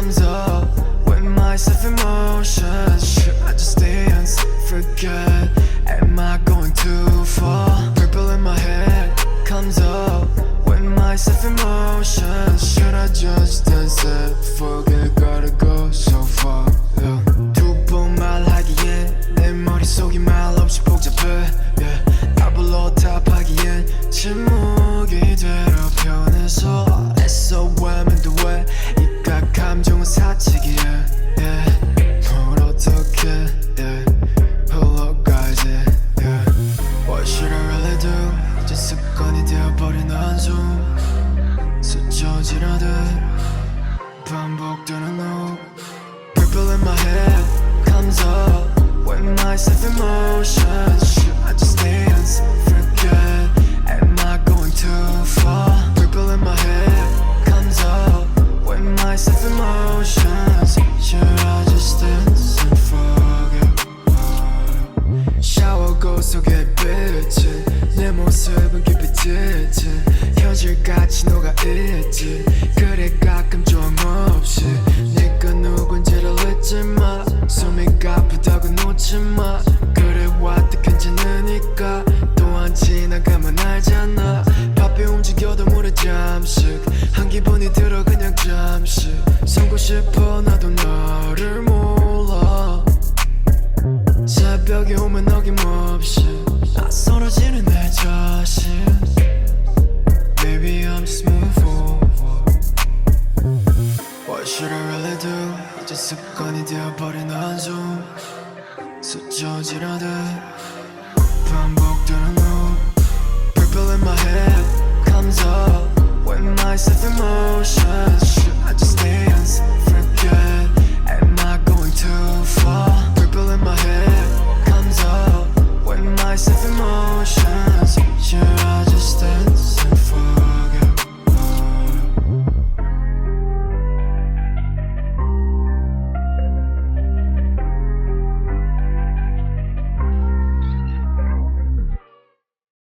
comes up with myself in motion. Should I just dance? Forget. Am I going too far? Purple in my head comes up with myself in motion. Should I just dance it? Forget. rise of emotions Should I just dance, forget Am I going too far? Ripple in my head comes up With my self-emotions Should I just dance and forget? Shower goes to get 잠시 한 기분이 들어 그냥 잠시 숨고 싶어 나도 너를 몰라. 새벽이 오면 어김없이 낯설어지는 내 자신. Maybe I'm moving forward. What should I really do? 이제 습관이 되어버린 한숨. 스쳐지려듯 반복되는